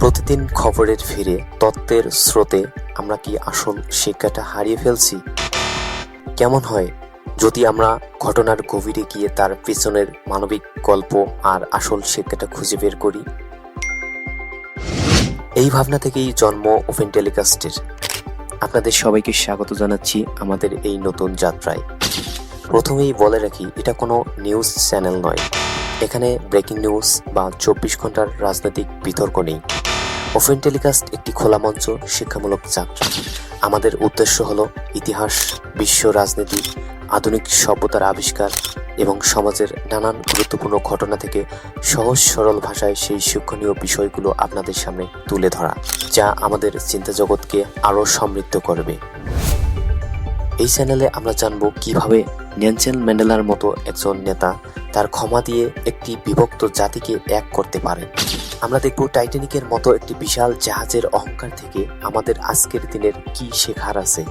প্রতিদিন খবরের ফিরে তত্ত্বের স্রোতে আমরা কি আসল শিক্ষাটা হারিয়ে ফেলছি? কেমন হয়? যদি আমরা ঘটনার গভীরে গিয়ে তার পেছনের মানবিক গল্প আর আসল শিক্ষাটা খুঁজে বের করি? এই ভাবনা থেকেই জন্ম ওপেন টেলিকাস্টের। আপনাদের সবাইকে স্বাগত জানাচ্ছি আমাদের এই নতুন যাত্রায়। প্রথমেই বলে রাখি, এটা কোনো নিউজ চ্যানেল নয়। এখানে ব্রেকিং নিউজ বা চব্বিশ ঘণ্টার রাজনৈতিক বিতর্ক নেই। ওপেন টেলিকাস্ট একটি খোলা মঞ্চ শিক্ষামূলক যাত্রা। আমাদের উদ্দেশ্য হলো ইতিহাস, বিশ্ব রাজনীতি, আধুনিক সভ্যতার আবিষ্কার এবং সমাজের নানান গুরুত্বপূর্ণ ঘটনা থেকে সহজ সরল ভাষায় সেই শিক্ষণীয় বিষয়গুলো আপনাদের সামনে তুলে ধরা, যা আমাদের চিন্তা জগৎকে আরও সমৃদ্ধ করবে। এই চ্যানেলে আমরা জানব কীভাবে নেলসন ম্যান্ডেলার মতো একজন নেতা তার ক্ষমা দিয়ে একটি বিভক্ত জাতিকে এক করতে পারেন। আমরা দেখব টাইটানিকের মতো একটি বিশাল জাহাজের অহংকার থেকে আমাদের আজকের দিনের কি শেখার আছে।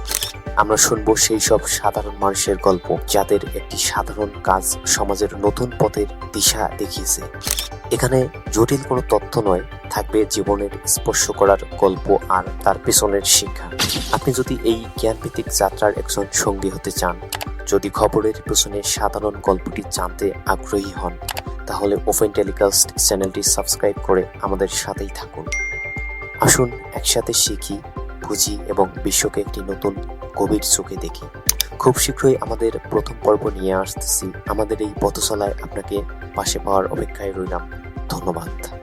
আমরা শুনব সেই সব সাধারণ মানুষের গল্প, যাদের একটি সাধারণ কাজ সমাজের নতুন পথের দিশা দেখিয়েছে। এখানে জটিল কোনো তথ্য নয়, থাকবে জীবনের স্পর্শ করার গল্প আর তার পেছনের শিক্ষা। আপনি যদি এই জ্ঞানভিত্তিক যাত্রার একজন সঙ্গী হতে চান যদি খবরের পেছনে সাধারণ গল্পটি জানতে আগ্রহী হন, তাহলে ওপেন টেলিকাস্ট চ্যানেলটি সাবস্ক্রাইব করে আমাদের সাথেই থাকুন। আসুন একসাথে শিখি, বুঝি এবং বিশ্বকে একটি নতুন গভীর চোখে দেখি। খুব শীঘ্রই আমাদের প্রথম পর্ব নিয়ে আসতেছি। আমাদের এই পথচলায় আপনাকে পাশে পাওয়ার অপেক্ষায় রইলাম। ধন্যবাদ।